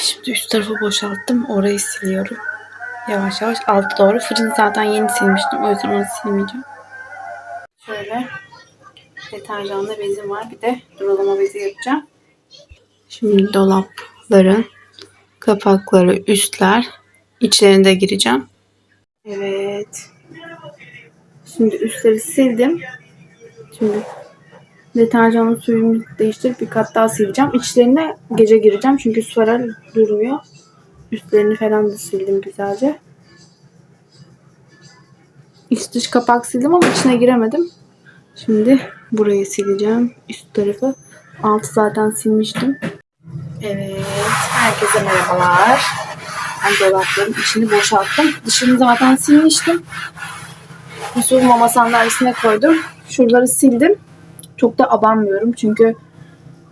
Şimdi üst tarafı boşalttım. Orayı siliyorum. Yavaş yavaş alta doğru. Fırını zaten yeni silmiştim. O yüzden onu silmeyeceğim. Şöyle deterjanlı bezim var. Bir de durulama bezi yapacağım. Şimdi dolapların kapakları, üstler içlerine gireceğim. Evet. Şimdi üstleri sildim. Şimdi deterjanlı suyumu değiştirip bir kat daha sileceğim. İçlerine gece gireceğim çünkü sular durmuyor. Üstlerini falan da sildim güzelce. İç dış kapak sildim ama içine giremedim. Şimdi burayı sileceğim. Üst tarafı. Altı zaten silmiştim. Evet. Herkese merhabalar. Ben dolapların içini boşalttım. Dışını zaten silmiştim. Yusuf mama sandalyesine koydum. Şuraları sildim. Çok da abanmıyorum çünkü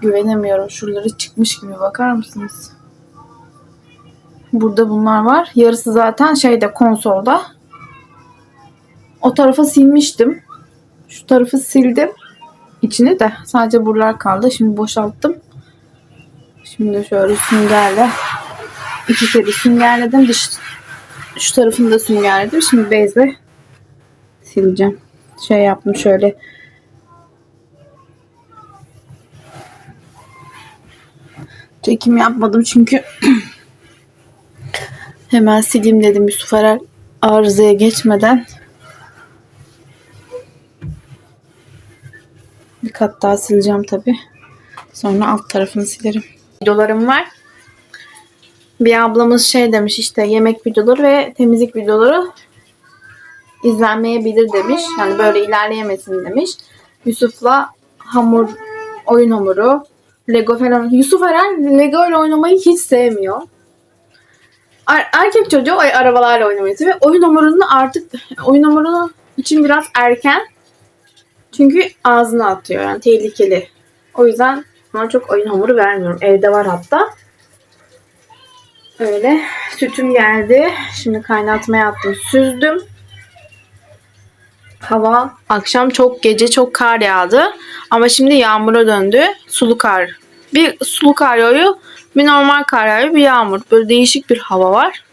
güvenemiyorum. Şuraları çıkmış gibi bakar mısınız? Burada bunlar var. Yarısı zaten şeyde konsolda. O tarafı silmiştim. Şu tarafı sildim. İçini de sadece buralar kaldı. Şimdi boşalttım. Şimdi şöyle süngerle iki kere süngerledim. Dış, şu tarafını da süngerledim. Şimdi bezle sileceğim. Şey yaptım şöyle çekim yapmadım çünkü hemen sileyim dedim Yusuf Erer arızaya geçmeden. Bir kat daha sileceğim tabi. Sonra alt tarafını silerim. Videolarım var. Bir ablamız şey demiş işte yemek videoları ve temizlik videoları izlenmeyebilir demiş. Yani böyle ilerleyemesin demiş. Yusuf'la hamur, oyun hamuru, Lego falan. Yusuf Eren Lego ile oynamayı hiç sevmiyor. Er- erkek çocuğu arabalarla oynamayı seviyor. Oyun hamurunu artık oyun hamurunu için biraz erken. Çünkü ağzına atıyor yani tehlikeli. O yüzden ona çok oyun hamuru vermiyorum. Evde var hatta. Öyle. Sütüm geldi. Şimdi kaynatmaya attım. Süzdüm. Hava akşam çok gece çok kar yağdı. Ama şimdi yağmura döndü. Sulu kar. Bir sulu kar yağıyor. Bir normal kar yağıyor. Bir yağmur. Böyle değişik bir hava var.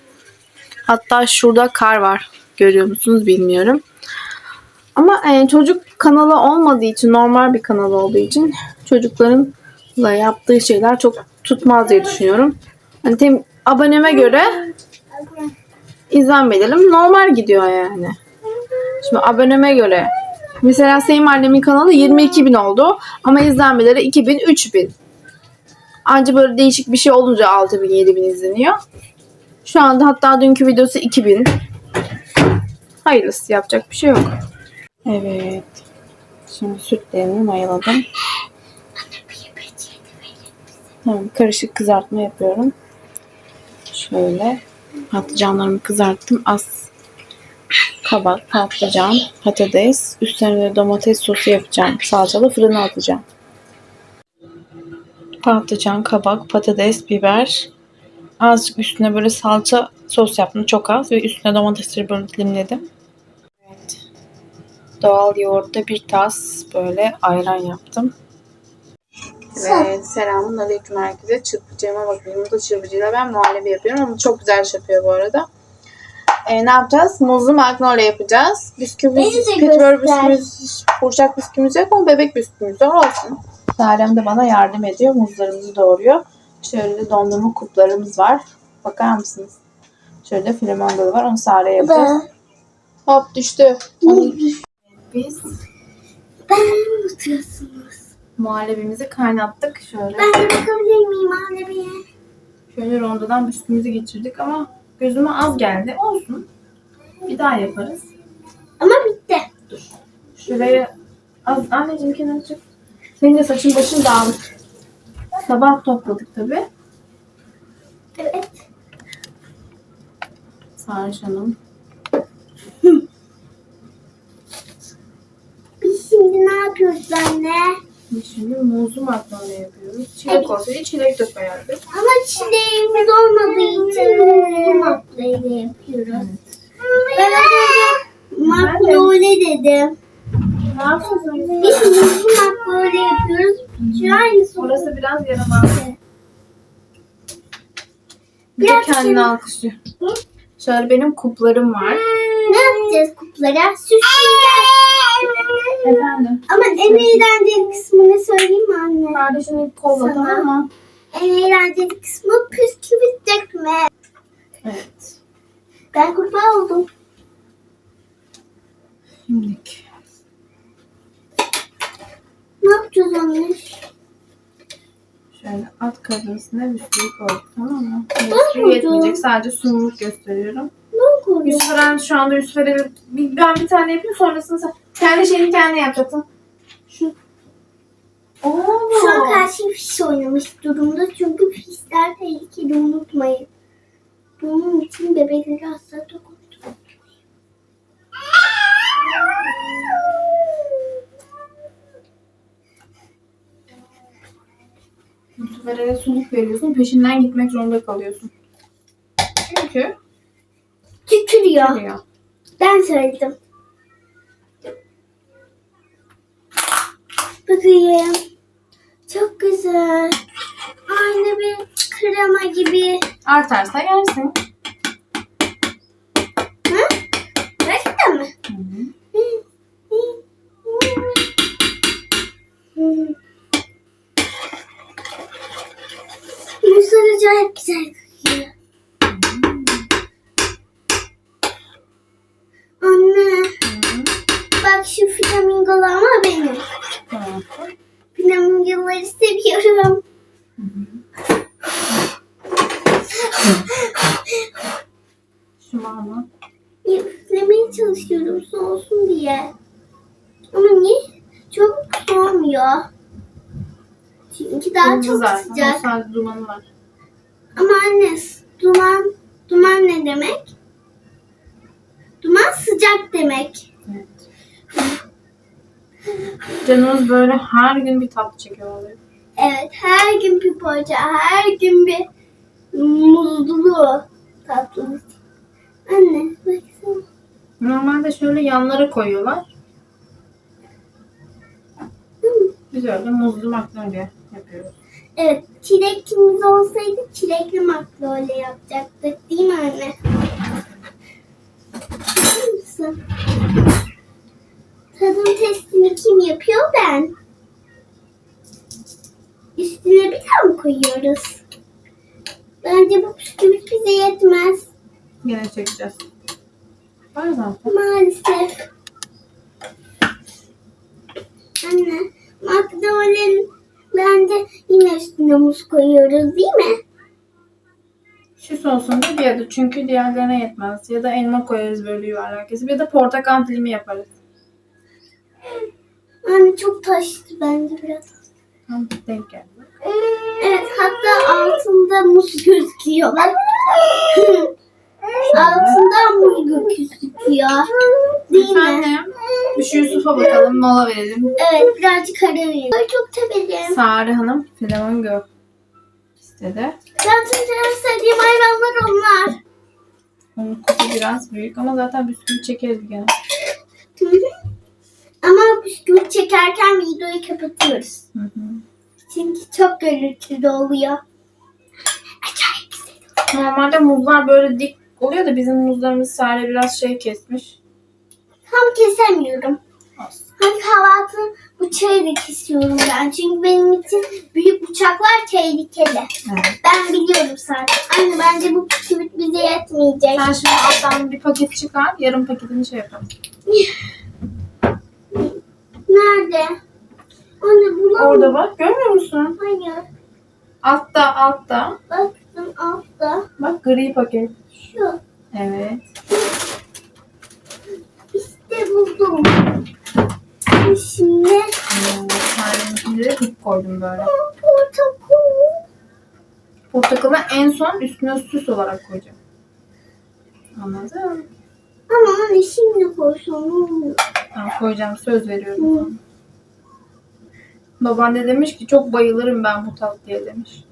Hatta şurada kar var. Görüyor musunuz bilmiyorum. Ama e, çocuk kanalı olmadığı için normal bir kanal olduğu için çocuklarınla yaptığı şeyler çok tutmaz diye düşünüyorum. Hani tem- aboneme göre izlenme edelim. Normal gidiyor yani. Şimdi aboneme göre. Mesela Sevim annemin kanalı 22 bin oldu. Ama izlenmeleri 2000, 3000. Anca böyle değişik bir şey olunca 6000, 7000 izleniyor. Şu anda hatta dünkü videosu 2000. Hayırlısı yapacak bir şey yok. Evet. Şimdi sütlerimi mayaladım. Tamam, karışık kızartma yapıyorum. Şöyle patlıcanlarımı kızarttım. Az kabak, patlıcan, patates, üstlerine domates sosu yapacağım. Salçalı fırına atacağım. Patlıcan, kabak, patates, biber. Azıcık üstüne böyle salça sos yaptım. Çok az ve üstüne domatesleri böyle dilimledim. Evet. Doğal yoğurtta bir tas böyle ayran yaptım. Evet, selamun aleyküm herkese. Çırpıcıma bakayım. Bu çırpıcıyla ben muhallebi yapıyorum ama çok güzel şey yapıyor bu arada. Ee, ne yapacağız? Muzlu magnolia yapacağız. Bisküvimiz, Beni de petibör göster. bisküvimiz, burçak bisküvimiz yok ama bebek bisküvimiz var olsun. Sarem de bana yardım ediyor. Muzlarımızı doğuruyor. Şöyle de dondurma kuplarımız var. Bakar mısınız? Şöyle de var. Onu Sare yapacağız. Hop düştü. Biz Ben unutuyorsunuz. muhallebimizi kaynattık. Şöyle Ben de bakabilir miyim anneye? şöyle rondodan bisküvimizi geçirdik ama gözüme az geldi. Olsun. Bir daha yaparız. Ama bitti. Şuraya az anneciğim kenara çık. Senin de saçın başın dağınık. Sabah topladık tabi. Evet. Sarış Hanım. Biz şimdi ne yapıyoruz anne? Biz şimdi muzlu makarna yapıyoruz. Çilek olsaydı çilek de koyardık. Ama çileğimiz olmadığı için muzlu makbule yapıyoruz. Ben öyle makbule dedim. Ne yapıyorsun? Biz muzlu makbule yapıyoruz. Şu aynısı. Orası biraz yaramaz. Bir de kendini alkışlıyor. Şöyle benim kuplarım var. Ne yapacağız kuplara? Süsleyeceğiz. Efendim? Ama en eğlenceli kısmını söyleyeyim mi anne? Kardeşini kolla Sana. tamam mı? En eğlenceli kısmı püsküvit dökme. Evet. Ben kurbağa oldum. Şimdilik. Ne yapacağız anne? Şöyle at kazısına bisküvi koyduk tamam mı? koydum. Bisküvi yetmeyecek sadece sunumluk gösteriyorum. Ben koydum. Yusuferen şu anda Yusufere bir, ben bir tane yapayım sonrasında sen kendi şeyini kendine yapacaksın. Şu. Oo. Şu an karşı fiş oynamış durumda çünkü fişler tehlikeli unutmayın. Bunun için bebekleri asla dokunmayın. Yusufere suluk veriyorsun peşinden gitmek zorunda kalıyorsun. Çünkü Tükürüyor. Tükürüyor. Ben söyledim. Bakayım. Çok güzel. Aynı bir krema gibi. artarsa yersin. Ama benim. Tamam. Flamingoları seviyorum. Şu mama. Üflemeye çalışıyorum soğusun diye. Ama niye? Çok soğumuyor. Çünkü daha Kırmızı çok zaten. sıcak. Sadece dumanı var. Ama anne duman duman ne demek? Duman sıcak demek. Evet. Canımız böyle her gün bir tatlı çekiyor oluyor. Evet her gün bir poğaça, her gün bir muzlu tatlı. Anne baksana. Normalde şöyle yanlara koyuyorlar. Biz öyle muzlu magnolia yapıyoruz. Evet çileklimiz olsaydı çilekli makrole yapacaktık değil mi anne? Ben. Üstüne bir daha mı koyuyoruz? Bence bu bisküvit bize yetmez. Yine çekeceğiz. Var zaten. Maalesef. Anne, makrolerin bence yine üstüne muz koyuyoruz değil mi? Süs olsun diye bir adı çünkü diğerlerine yetmez. Ya da elma koyarız böyle yuvarlak kesip ya da portakal dilimi yaparız. Anne çok taştı bence biraz. Tam denk geldi. Evet hatta altında muz gözüküyor. Altında muz gözüküyor. Değil mi? Efendim? Şu Yusuf'a bakalım mola verelim. Evet birazcık ara verelim. Ay, Çok severim. Sare Hanım flamingo istedi. Ben tüm sevdiğim hayvanlar onlar. Onun kutu biraz büyük ama zaten bisküvi çekeriz gene. Bisküvit çekerken videoyu kapatıyoruz. Hı hı. Çünkü çok gürültülü oluyor. Acayip güzel. Normalde muzlar böyle dik oluyor da bizim muzlarımız Sare biraz şey kesmiş. Tam kesemiyorum. Az. Hani kahvaltı bıçağı da kesiyorum ben. Çünkü benim için büyük bıçaklar tehlikeli. Evet. Ben biliyorum zaten. Anne bence bu bisküvit bize yetmeyecek. Sen şimdi alttan bir paket çıkar, yarım paketini şey yapalım. Nerede? Anne bulamıyorum. Orada bak, görmüyor musun? Hayır. Altta, altta. Baktım altta. Bak gri paket. Şu. Evet. İşte buldum. Şimdi Sare'ninkinde de ip koydum böyle. portakal. Portakalı en son üstüne süs olarak koyacağım. Anladın? Ama anne şimdi koysam ne olur? Tamam koyacağım, söz veriyorum. Baban da demiş ki çok bayılırım ben bu tatlıya demiş.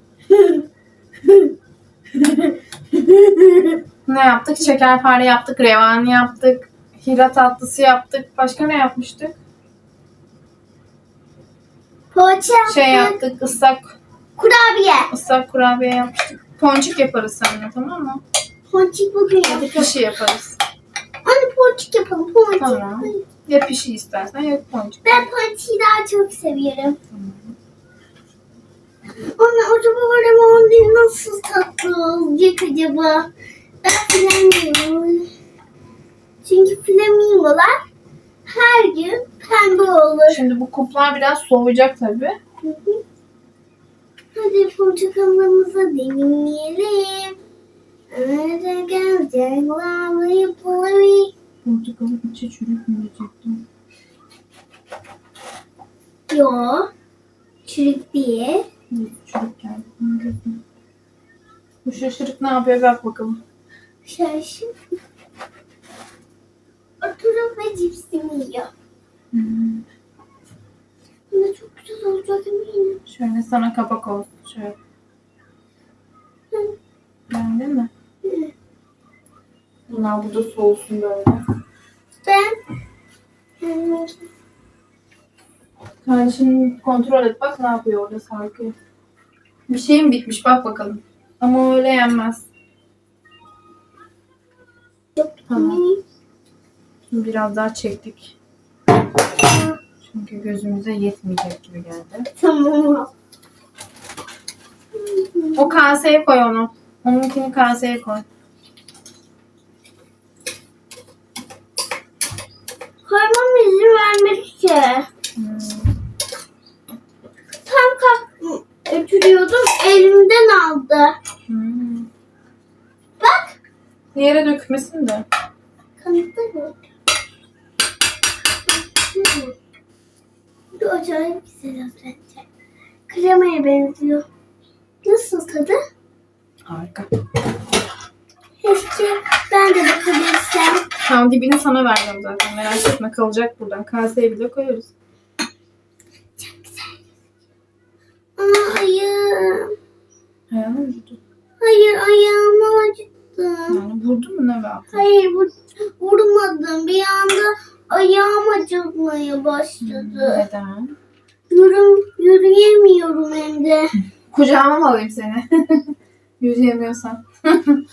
ne yaptık? Şekerpare yaptık, revani yaptık, hira tatlısı yaptık. Başka ne yapmıştık? Poğaça Şey yaptık. yaptık, ıslak Kurabiye. ıslak kurabiye yapmıştık. ponçik yaparız seninle tamam mı? Ponçik bugün yapacağız. pişi yaparız. Anne ponçik yapalım. Ponçik. Tamam. Ya pişi istersen ya ponçik. Ben ponçiği daha çok seviyorum. Anne acaba limon nasıl tatlı olacak acaba? Flamingo. Çünkü flamingolar her gün pembe olur. Şimdi bu kuplar biraz soğuyacak tabii. Hı hı. Hadi portakalımızı deneyimleyelim. Arada gelecek lavı yapılır. Portakalın içi çürük mü diyecektim. Yo. Çürük değil. Evet, çürük geldi. Bu şaşırık ne yapıyor bak bakalım. Şaşın. Oturup ve cipsini yiyor. Hmm. Bunda çok güzel olacak eminim. Şöyle sana kapak olsun. Şöyle. Hı. Beğendin mi? Bunlar burada soğusun böyle. Ben Hmm, Kardeşini kontrol et bak ne yapıyor orada sarkıyor. Bir şeyim bitmiş bak bakalım. Ama öyle yenmez. Tamam. Şimdi biraz daha çektik. Çünkü gözümüze yetmeyecek gibi geldi. Tamam. O kaseye koy onu. Onunkini kaseye koy. Yere dökmesin de. Kanıtlı mı? Bu acayip güzel bence. Kremaya benziyor. Nasıl tadı? Harika. Keşke ben de bakabilsem. Tamam dibini sana vereceğim zaten. Merak etme kalacak buradan. Kaseye bile koyarız. Çok güzel. Aa, ayağım. Ayağını mı vurdu? Hayır ayağımı acıttı. Yani vurdu mu ne be? Hayır vur, vurmadım. Bir anda ayağım acımaya başladı. Neden? Yürüm, yürüyemiyorum hem de. Kucağıma mı alayım seni? Yürüyemiyorsan.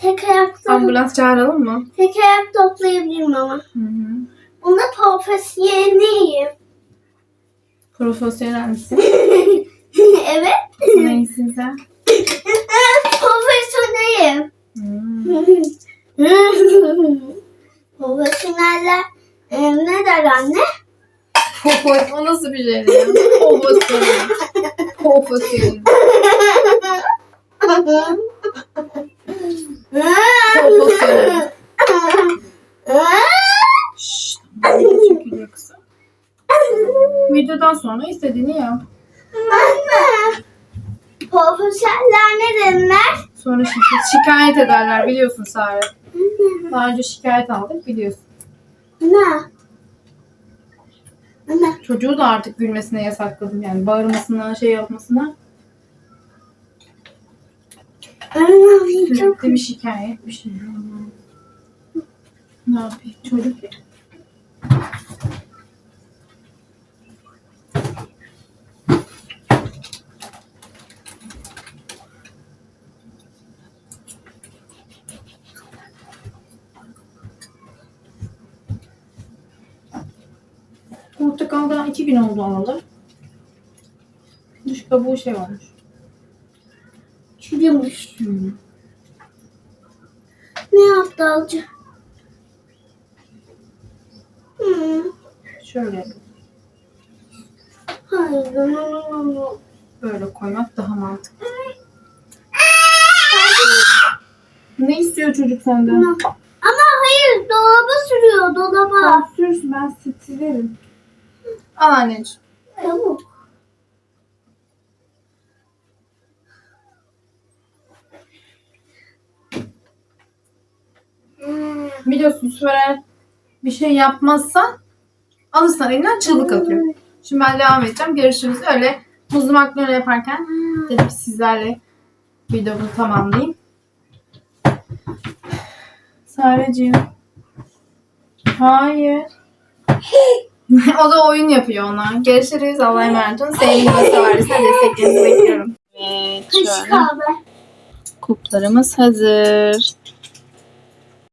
Tek ayakta, Ambulans çağıralım mı? tek ayak toplayabilirim ama. Hı hı. Bunda profesyonelim. Profesyonel misin? evet. Neysin sen? Profesyonelim. Hmm. Profesyoneller e, ne der anne? Popo, o nasıl bir şey ya? Profesyonel. Profesyonel. Şşt. video çekiliyor kısa. Videodan sonra istediğini yap. Anne. Profesyoneller ne derler? Sonra şi- şikayet ederler biliyorsun Sare. Daha önce şikayet aldık biliyorsun. Ne? Anne. Çocuğu da artık gülmesine yasakladım yani bağırmasına şey yapmasına. Sürekli bir şikayet bir şey. Ne yapayım çocuk ya. Portakal daha iki gün oldu alalı. Dış kabuğu şey olmuş. çürümüş. Hmm. Ne yaptı alcı? Hmm. Şöyle. Hayır. Böyle koymak daha mantıklı. Ne istiyor çocuk senden? Ama hayır dolaba sürüyor dolaba. Tamam sürsün ben silerim. Al anneciğim. Hmm. Biliyorsun Sürer bir şey yapmazsan alırsan elinden çığlık atıyor. Şimdi ben devam edeceğim. Görüşürüz. Öyle muzlu makarna yaparken dedim sizlerle videomu tamamlayayım. Sareciğim. Hayır. o da oyun yapıyor ona. Görüşürüz. Allah'a emanet olun. Sevgili dostlar varsa desteklerinizi bekliyorum. Evet şöyle. Kuplarımız hazır.